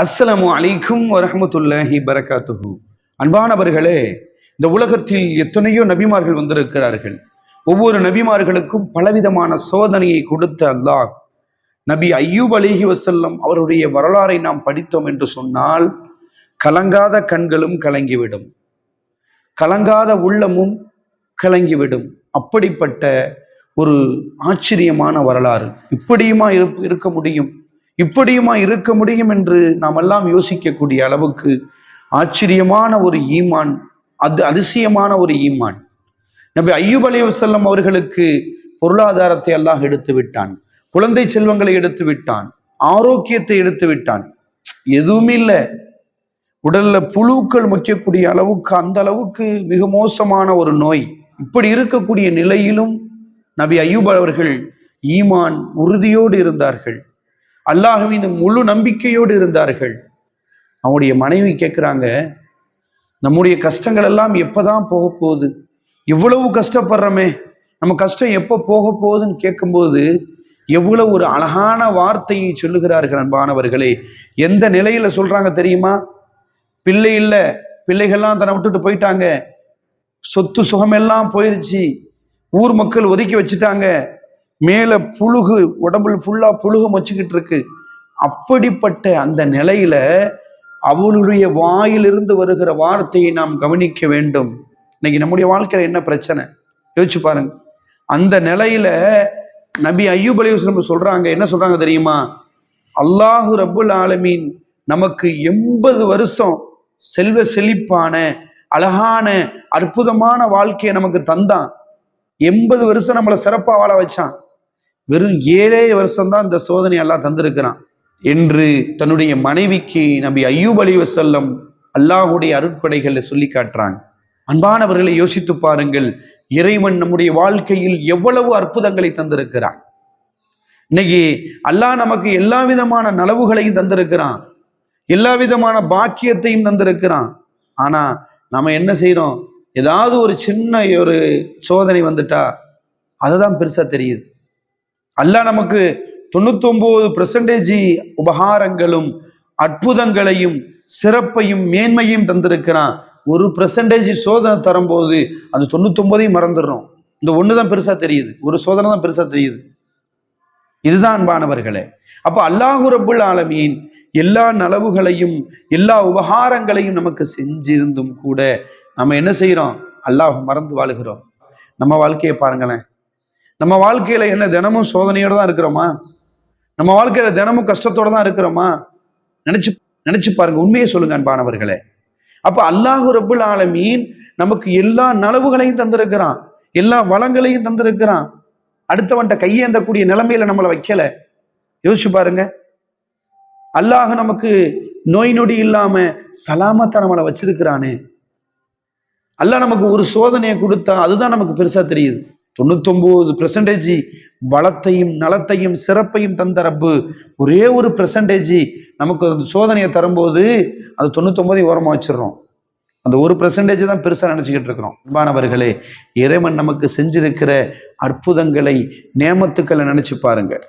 அஸ்ஸலாமு அலைக்கும் வரஹ்மத்துல்லாஹி பரகாத்துஹு. அன்பானவர்களே இந்த உலகத்தில் எத்தனையோ நபிமார்கள் வந்திருக்கிறார்கள். ஒவ்வொரு நபிமார்களுக்கும் பலவிதமான சோதனையை கொடுத்த அல்லாஹ். நபி ஐயூப் அலிஹி வசல்லம் அவருடைய வரலாறை நாம் படித்தோம் என்று சொன்னால் கலங்காத கண்களும் கலங்கிவிடும். கலங்காத உள்ளமும் கலங்கிவிடும். அப்படிப்பட்ட ஒரு ஆச்சரியமான வரலாறு. இப்படியுமா இருப்- இருக்க முடியும்? இப்படியுமா இருக்க முடியும் என்று நாம் எல்லாம் யோசிக்கக்கூடிய அளவுக்கு ஆச்சரியமான ஒரு ஈமான் அது அதிசயமான ஒரு ஈமான். நபி ஐயூப் அலி வசல்லம் அவர்களுக்கு பொருளாதாரத்தை எல்லாம் எடுத்து விட்டான் குழந்தை செல்வங்களை எடுத்து விட்டான் ஆரோக்கியத்தை எடுத்து விட்டான். எதுவுமே இல்லை. உடல்ல புழுக்கள் முக்கியக்கூடிய அளவுக்கு அந்த அளவுக்கு மிக மோசமான ஒரு நோய். இப்படி இருக்கக்கூடிய நிலையிலும் நபி ஐயூப் அவர்கள் ஈமான் உறுதியோடு இருந்தார்கள். அல்லாஹ்வின் முழு நம்பிக்கையோடு இருந்தார்கள். அவனுடைய மனைவி கேட்குறாங்க நம்முடைய கஷ்டங்கள் எல்லாம் எப்போதான் போக போகுது? இவ்வளவு கஷ்டப்படுறோமே நம்ம கஷ்டம் எப்போ போக போகுதுன்னு கேட்கும்போது எவ்வளவு ஒரு அழகான வார்த்தையை சொல்லுகிறார்கள் அன்பானவர்களே. எந்த நிலையில சொல்றாங்க தெரியுமா? பிள்ளை இல்லை பிள்ளைகள்லாம் தன்னை விட்டுட்டு போயிட்டாங்க. சொத்து சுகமெல்லாம் போயிருச்சு. ஊர் மக்கள் ஒதுக்கி வச்சுட்டாங்க. மேலே புழுகு உடம்புல ஃபுல்லாக புழுகு மொச்சிக்கிட்டு இருக்கு. அப்படிப்பட்ட அந்த நிலையில அவளுடைய வாயிலிருந்து வருகிற வார்த்தையை நாம் கவனிக்க வேண்டும். இன்னைக்கு நம்முடைய வாழ்க்கையில் என்ன பிரச்சனை? யோசிச்சு பாருங்க. அந்த நிலையில நபி ஐயூப் நம்ம சொல்றாங்க என்ன சொல்றாங்க தெரியுமா? அல்லாஹு ரபுல் ஆலமீன் நமக்கு எண்பது வருஷம் செல்வ செழிப்பான அழகான அற்புதமான வாழ்க்கையை நமக்கு தந்தான். எண்பது வருஷம் நம்மளை சிறப்பாக வாழ வச்சான். வெறும் ஏழே வருஷம்தான் இந்த சோதனை எல்லாம் தந்திருக்கிறான். என்று தன்னுடைய மனைவிக்கு நபி ஐயூப் அலி வசல்லம் அல்லாஹுடைய அருட்படைகளை சொல்லி காட்டுறாங்க. அன்பானவர்களை யோசித்து பாருங்கள் இறைவன் நம்முடைய வாழ்க்கையில் எவ்வளவு அற்புதங்களை தந்திருக்கிறான். இன்னைக்கு அல்லாஹ் நமக்கு எல்லா விதமான நலவுகளையும் தந்திருக்கிறான். எல்லா விதமான பாக்கியத்தையும் தந்திருக்கிறான். ஆனா நம்ம என்ன செய்யறோம் ஏதாவது ஒரு சின்ன ஒரு சோதனை வந்துட்டா அதுதான் பெருசா தெரியுது. அல்லாஹ் நமக்கு தொண்ணூத்தொன்பது பெர்சன்டேஜ் உபகாரங்களும் அற்புதங்களையும் சிறப்பையும் மேன்மையும் தந்திருக்கிறான். ஒரு பெர்சன்டேஜ் சோதனை தரும்போது அந்த தொண்ணூத்தொன்பதையும் மறந்துடுறோம். இந்த ஒன்று தான் பெருசா தெரியுது. ஒரு சோதனை தான் பெருசா தெரியுது. இதுதான் அன்பானவர்களே அப்ப அல்லாஹு ரபுல் ஆலமீன் எல்லா நலவுகளையும் எல்லா உபகாரங்களையும் நமக்கு செஞ்சிருந்தும் கூட நம்ம என்ன செய்கிறோம் அல்லாஹ் மறந்து வாழுகிறோம். நம்ம வாழ்க்கையை பாருங்களேன். நம்ம வாழ்க்கையில என்ன தினமும் சோதனையோடு தான் இருக்கிறோமா? நம்ம வாழ்க்கையில தினமும் கஷ்டத்தோட தான் இருக்கிறோமா? நினைச்சு நினைச்சு பாருங்க உண்மையை சொல்லுங்க அன்பானவர்களே. அப்ப அல்லாஹு ரபுல் ஆலமீன் நமக்கு எல்லா நலவுகளையும் தந்திருக்கிறான். எல்லா வளங்களையும் தந்திருக்கிறான். அடுத்தவன்ட்ட கையேந்தக்கூடிய நிலைமையில நம்மளை வைக்கல. யோசிச்சு பாருங்க. அல்லாஹ் நமக்கு நோய் நொடி இல்லாம சலாமத்தை நம்மளை வச்சிருக்கிறானே. அல்லாஹ் நமக்கு ஒரு சோதனையை கொடுத்தா அதுதான் நமக்கு பெருசா தெரியுது. தொண்ணூத்தொம்பது பெர்சன்டேஜ் வளத்தையும் நலத்தையும் சிறப்பையும் தந்த ரப்பு. ஒரே ஒரு பெர்சன்டேஜ் நமக்கு அந்த சோதனையை தரும்போது அது தொண்ணூத்தொம்பதையும் ஓரமாக வச்சிடறோம். அந்த ஒரு பெர்சன்டேஜ் தான் பெருசாக நினச்சிக்கிட்டு இருக்கிறோம். அன்பானவர்களே இறைவன் நமக்கு செஞ்சிருக்கிற அற்புதங்களை நேமத்துக்களை நினச்சி பாருங்கள்